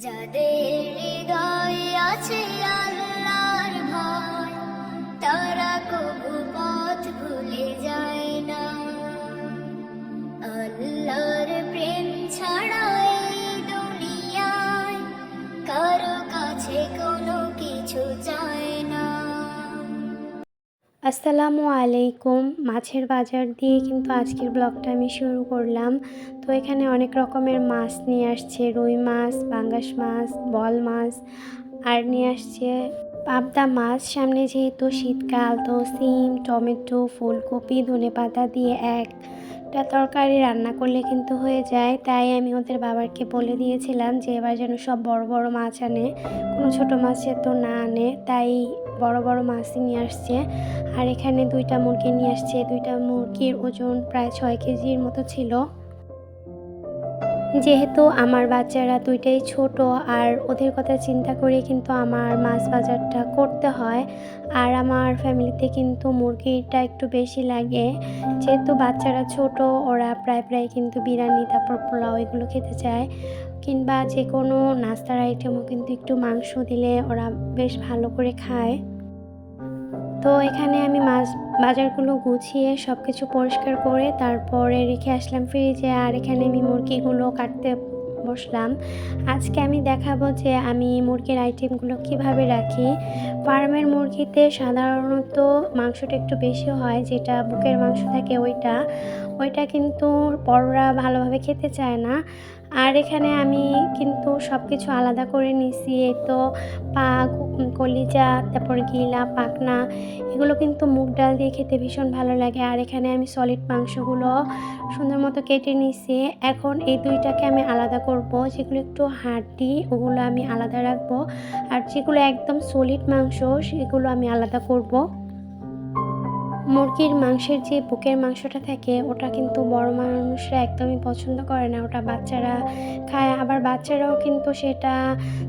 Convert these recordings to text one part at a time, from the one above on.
যাদের হৃদয় আছে আল্লাহর আসসালামু আলাইকুম। মাছের বাজার দিয়ে কিন্তু আজকের ব্লগটা আমি শুরু করলাম। তো এখানে অনেক রকমের মাছ নিয়ে আসছে। রুই মাছ বাঙ্গাস মাছ, বল মাছ, আর নিয়ে আসছে পাবদা মাছ। সামনে যেহেতু শীতকাল, তো সিম, টমেটো, ফুলকপি ধনে পাতা দিয়ে একটা তরকারি রান্না করলে কিন্তু হয়ে যায়। তাই আমি ওদের বাবারকে বলে দিয়েছিলাম যে, এবার যেন সব বড় বড় মাছ আনে। কোনো ছোটো মাছের তো না আনে, তাই বড় বড় মাছই নিয়ে আসছে। আর এখানে দুইটা মুরগি নিয়ে আসছে। দুইটা মুরগির ওজন প্রায় ছয় কেজির মতো ছিল। যেহেতু আমার বাচ্চারা দুইটাই ছোট আর ওদের কথা চিন্তা করে কিন্তু আমার মাছ বাজারটা করতে হয় আর আমার ফ্যামিলিতে কিন্তু মুরগিটা একটু বেশি লাগে। যেহেতু বাচ্চারা ছোট, ওরা প্রায় প্রায় কিন্তু বিরিয়ানি, তারপর পোলাও এগুলো খেতে চায়। কিংবা যে কোনো নাস্তার আইটেমও কিন্তু একটু মাংস দিলে ওরা বেশ ভালো করে খায়। তো এখানে আমি মাছ বাজারগুলো গুছিয়ে সব কিছু পরিষ্কার করে তারপরে রেখে আসলাম ফ্রিজে আর এখানে আমি মুরগিগুলো কাটতে বসলাম। আজকে আমি দেখাবো যে আমি মুরগির আইটেমগুলো কীভাবে রাখি। ফার্মের মুরগিতে সাধারণত মাংসটা একটু বেশি হয়, যেটা বুকের মাংস থাকে ওইটা। ওইটা কিন্তু বড়রা ভালোভাবে খেতে চায় না। আর এখানে আমি কিন্তু সব কিছু আলাদা করে নিছি, এই তো পা, কলিজা, তারপর গিলা পাকনা এগুলো কিন্তু মুগ ডাল দিয়ে খেতে ভীষণ ভালো লাগে। আর এখানে আমি সলিড মাংসগুলো সুন্দর মতো কেটে নিছি। এখন এই দুইটাকে আমি আলাদা করব, যেগুলো একটু হাড্ডি ওগুলো আমি আলাদা রাখব। আর যেগুলো একদম সলিড মাংস, সেগুলো আমি আলাদা করব। মুরগির মাংসের যে বুকের মাংসটা থাকে, ওটা কিন্তু বড় মানুষরা একদমই পছন্দ করে না। ওটা বাচ্চারা খায়, আবার বাচ্চারাও কিন্তু সেটা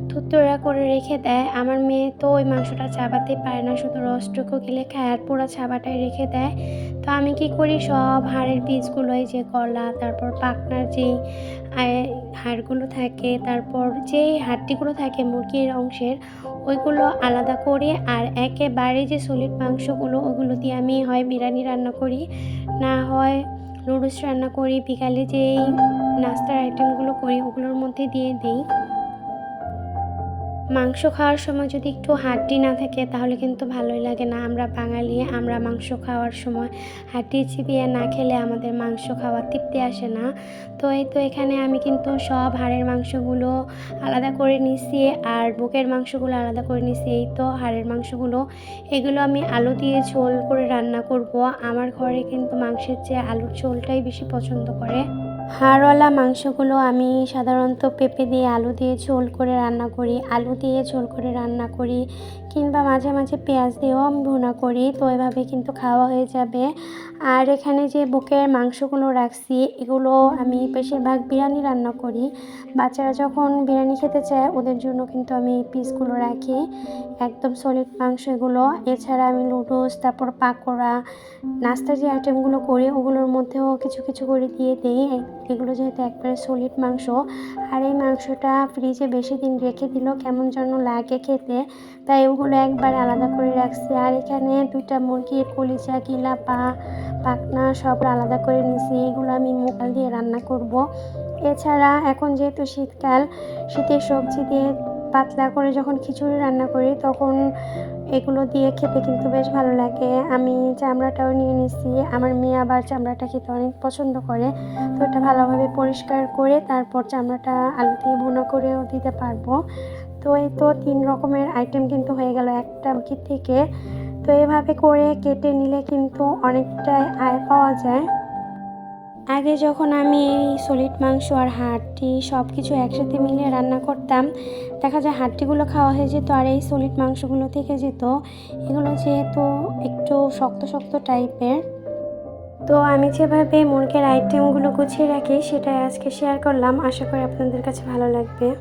থুতরা করে রেখে দেয়। আমার মেয়ে তো ওই মাংসটা চাবাতে পারে না, শুধু রসটুকু গেলে খায় আর পুরো ছাবাটাই রেখে দেয়। তো আমি কি করি? সব হাড়ের পিসগুলোই যে গলা তারপর পাকনার যেই হাড়গুলো থাকে, তারপর যেই হাড়টিগুলো থাকে মুরগির অংশের, ওইগুলো আলাদা করে আর একেবারে যে সলিড মাংসগুলো, ওগুলো দিয়ে আমি হয় বিরিয়ানি রান্না করি, না হয় নুডলস রান্না করি, বিকালে যেই নাস্তার আইটেমগুলো করি, ওগুলোর মধ্যে দিয়ে দিই। মাংস খাওয়ার সময় যদি একটু হাড্ডি না থাকে, তাহলে কিন্তু ভালোই লাগে না। আমরা বাঙালি, আমরা মাংস খাওয়ার সময় হাড্ডি চিবিয়ে না খেলে আমাদের মাংস খাওয়ার তৃপ্তি আসে না। তো এই তো এখানে আমি কিন্তু সব হাড়ের মাংসগুলো আলাদা করে নিছি আর বুকের মাংসগুলো আলাদা করে নিছি। এই তো হাড়ের মাংসগুলো, এগুলো আমি আলু দিয়ে ঝোল করে রান্না করব। আমার ঘরে কিন্তু মাংসের চেয়ে আলুর ঝোলটাই বেশি পছন্দ করে। হাড়ওয়ালা মাংসগুলো আমি সাধারণত পেঁপে দিয়ে আলু দিয়ে ঝোল করে রান্না করি, আলু দিয়ে ঝোল করে রান্না করি কিংবা মাঝে মাঝে পেঁয়াজ দিয়েও আমি ভুনা করি, তো এভাবে কিন্তু খাওয়া হয়ে যাবে। আর এখানে যে বুকের মাংসগুলো রাখছি, এগুলো আমি বেশিরভাগ বিরিয়ানি রান্না করি। বাচ্চারা যখন বিরিয়ানি খেতে চায়, ওদের জন্য কিন্তু আমি পিসগুলো রাখি। একদম সলিড মাংস এগুলো। এছাড়া আমি লুডোস তারপর পাকোড়া নাস্তার যে আইটেমগুলো করি, ওগুলোর মধ্যেও কিছু কিছু করে দিয়ে দিই। এগুলো যেহেতু একবারে সলিড মাংস, আর এই মাংসটা ফ্রিজে বেশি দিন রেখে দিল কেমন যেন লাগে খেতে। তাই ওগুলো একবার আলাদা করে রাখছি। আর এখানে দুইটা মুরগির কলিচা কিলা পা পাকনা সব আলাদা করে নিছি। এগুলো আমি মুকাল দিয়ে রান্না করব। এছাড়া এখন যেহেতু শীতকাল, শীতের সবজি দিয়ে পাতলা করে যখন খিচুড়ি রান্না করি, তখন এগুলো দিয়ে খেতে কিন্তু বেশ ভালো লাগে। আমি চামড়াটাও নিয়ে নিছি। আমার মেয়ে আবার চামড়াটা খেতে অনেক পছন্দ করে। তো এটা ভালোভাবে পরিষ্কার করে তারপর চামড়াটা আলু দিয়ে ভুনো করেও দিতে পারব। তো এই তো তিন রকমের আইটেম কিন্তু হয়ে গেল একটা থেকে। তো এভাবে করে কেটে নিলে কিন্তু অনেকটাই আয় পাওয়া যায়। আগে যখন আমি এই সলিড মাংস আর হাড়টি সব কিছু একসাথে মিলিয়ে রান্না করতাম, দেখা যায় হাড়টিগুলো খাওয়া হয়ে যেত আর এই সলিড মাংসগুলো থেকে যেত। এগুলো যেহেতু একটু শক্ত শক্ত টাইপের। তো আমি যেভাবে মুরগির আইটেমগুলো গুছিয়ে রাখি, সেটাই আজকে শেয়ার করলাম। আশা করি আপনাদের কাছে ভালো লাগবে।